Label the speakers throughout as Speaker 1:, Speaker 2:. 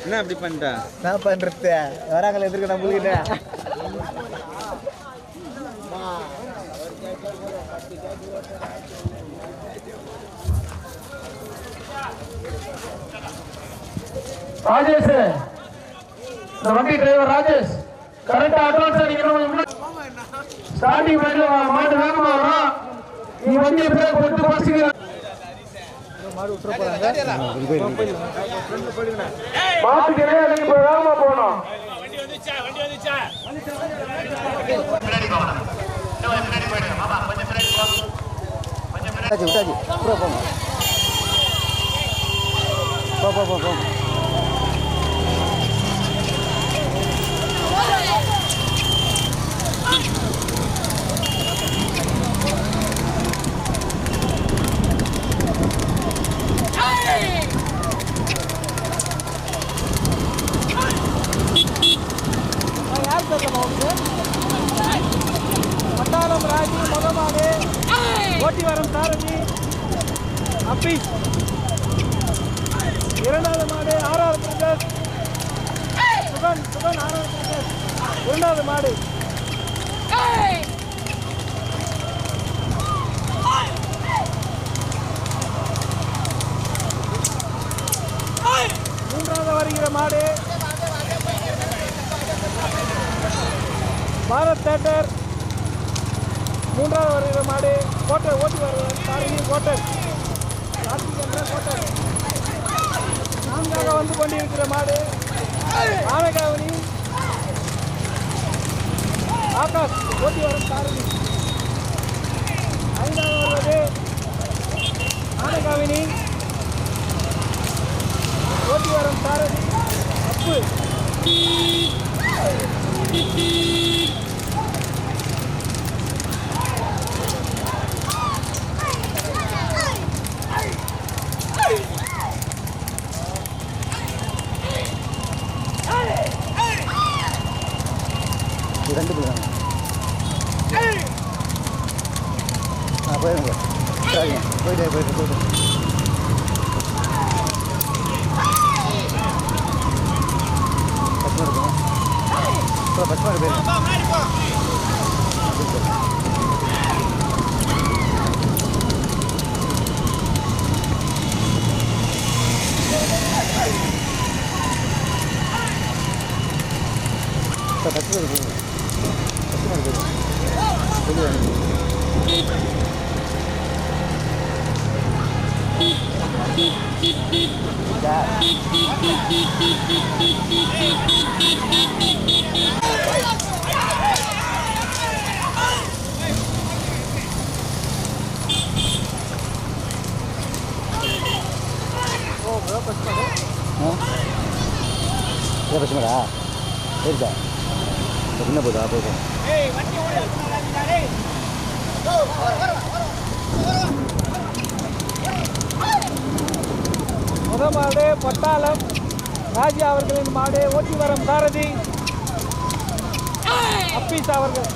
Speaker 1: என்ன அப்படி பண்ணிட்ட?
Speaker 2: என்ன பண்றது? வராங்களே எதிர்க்க நம்மளுக்கு
Speaker 3: ராஜேஷ் இந்த வண்டி டிரைவர் ராஜேஷ் கரெக்டா அட்வான்ஸ் அடிக்கணும் ஸ்டார்டிங் பாயிண்ட்ல மாட்டு வேகமா வரும் நீ வண்டியை பிரேக் போட்டு பசிக்கிற மாட்டுக்கு இடையே நீங்க இப்ப வேகமா போகணும்?
Speaker 2: விட்டாச்சு விட்டாச்சு. ப்ரோ போங்க போ போ போ போ
Speaker 3: பட்டாளம் ராஜி முதமாடு ஓட்டி வரும் சாரதி அப்பி இரண்டாவது மாடு ஆறாவது பிரதேஷ் ஆறாவது பிரதேஷ் இரண்டாவது மாடு. மூன்றாவது வருகிற மாடு. பாரத் தேட்டர். மூன்றாவது வருகிற மாடு. கோட்டர் ஓட்டி வருவார். சாரதி கோட்டர். கார்த்திக் என்ற கோட்டர். நான்காக வந்து கொண்டிருக்கிற மாடு. ஆனகாவணி ஆகாஷ் ஓட்டி வரும் சாரதி. ஐந்தாவது வருவது ஆனகாவினி ஓட்டி வரும் சாரதி. அப்பு.
Speaker 2: guarda, per fare bene. No, no, vieni qua! Aspetta, faccio vedere come Facciamo vedere. Vediamo. Dai. ஏன் பச்சை மாடா இருக்கா என்ன போதா போதும்
Speaker 3: முத மாடு பட்டாளம் ராஜா அவர்களின் மாடு ஓட்டி வரும் சாரதி அப்பீஸ் அவர்கள்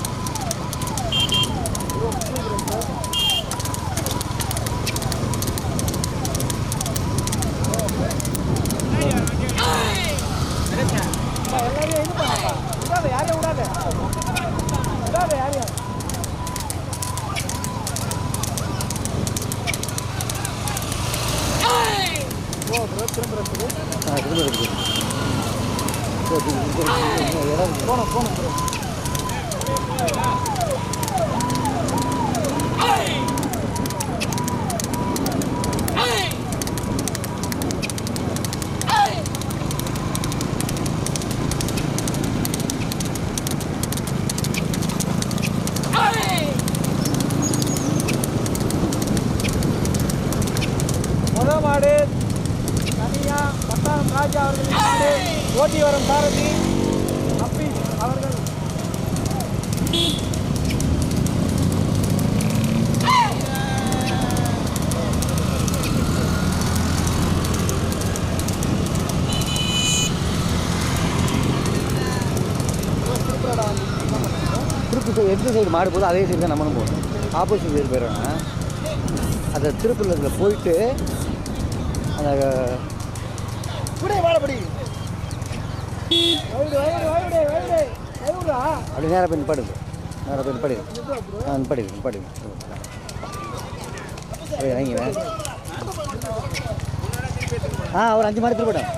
Speaker 3: போனோம் போனோம் ப்ரோ முத மாடு தனியா பட்டாளம் ராஜா அவர்களின் மாடு ஓட்டி வரும் சாரதி அப்பி அவர்கள்.
Speaker 2: திருப்பி சைடு எந்த சைடு மாடு போதும் அதே சைடு தான் நம்மளும் போகணும். ஆப்போசிட் சைடு போயிடுறாங்க அந்த திருப்பூரில் போயிட்டு அந்த அப்படி நேரம் போய் நிப்பாடுங்க நேராக போய் நிப்பாடுங்க ஆ நிப்பாடுங்க நிப்பாடுங்க அப்படியே இறங்கிவேன் ஆ ஒரு அஞ்சு மாடி திருப்பட்டேன்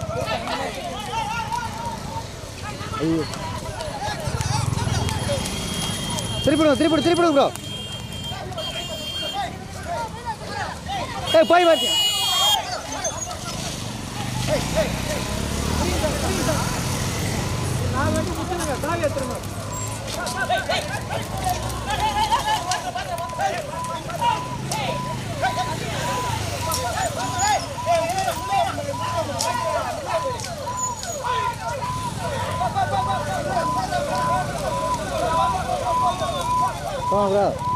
Speaker 2: ஐயோ. திருப்பிடுவோம் திருப்பிடு திருப்பிடுவோம் ப்ரோ ஏய் போய் பார்த்தேன் போங்க ப்ரோ பசங்க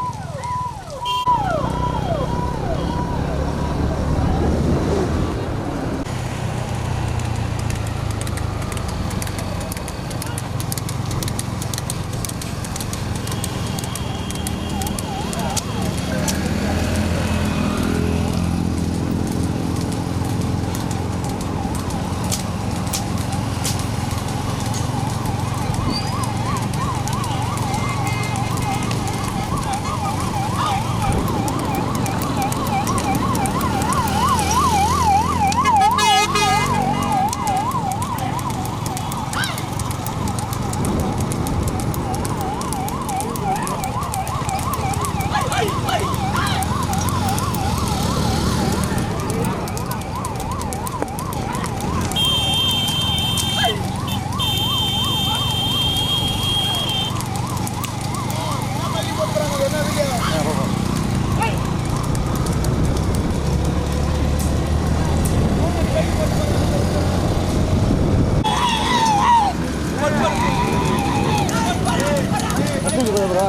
Speaker 2: ப்ரோ ப்ரோ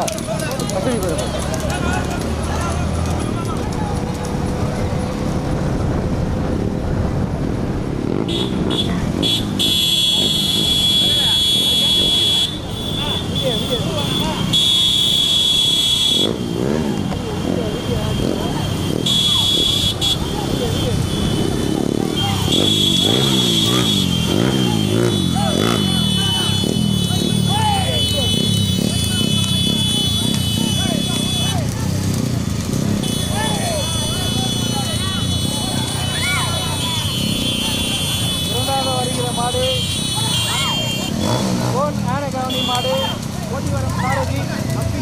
Speaker 2: பசங்க ப்ரோ
Speaker 3: இரண்டாவது வருகிற மாடு ஓன் ஆனகவனி மாடு ஓடி வரும் பாரதி அப்பி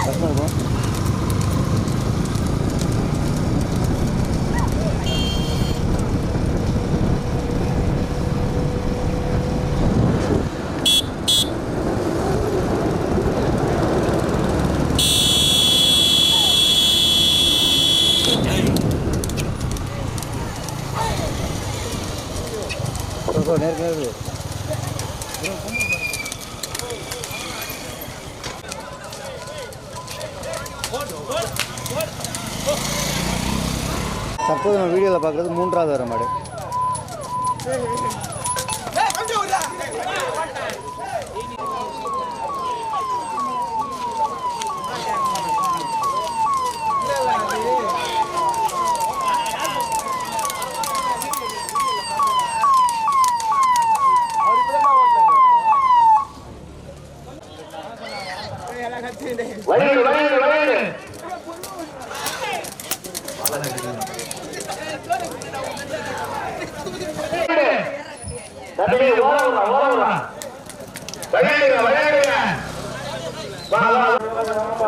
Speaker 2: பசங்க ப்ரோ ப்ரோ ப்ரோ நேருக்கு நேருக்கு தற்போது நம்ம வீடியோவில் பார்க்குறது மூன்றாவது வர மாடு.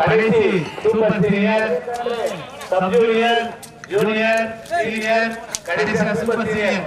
Speaker 4: கடைசி super senior sub junior junior senior கடைசி சூப்பர் சீனியர்.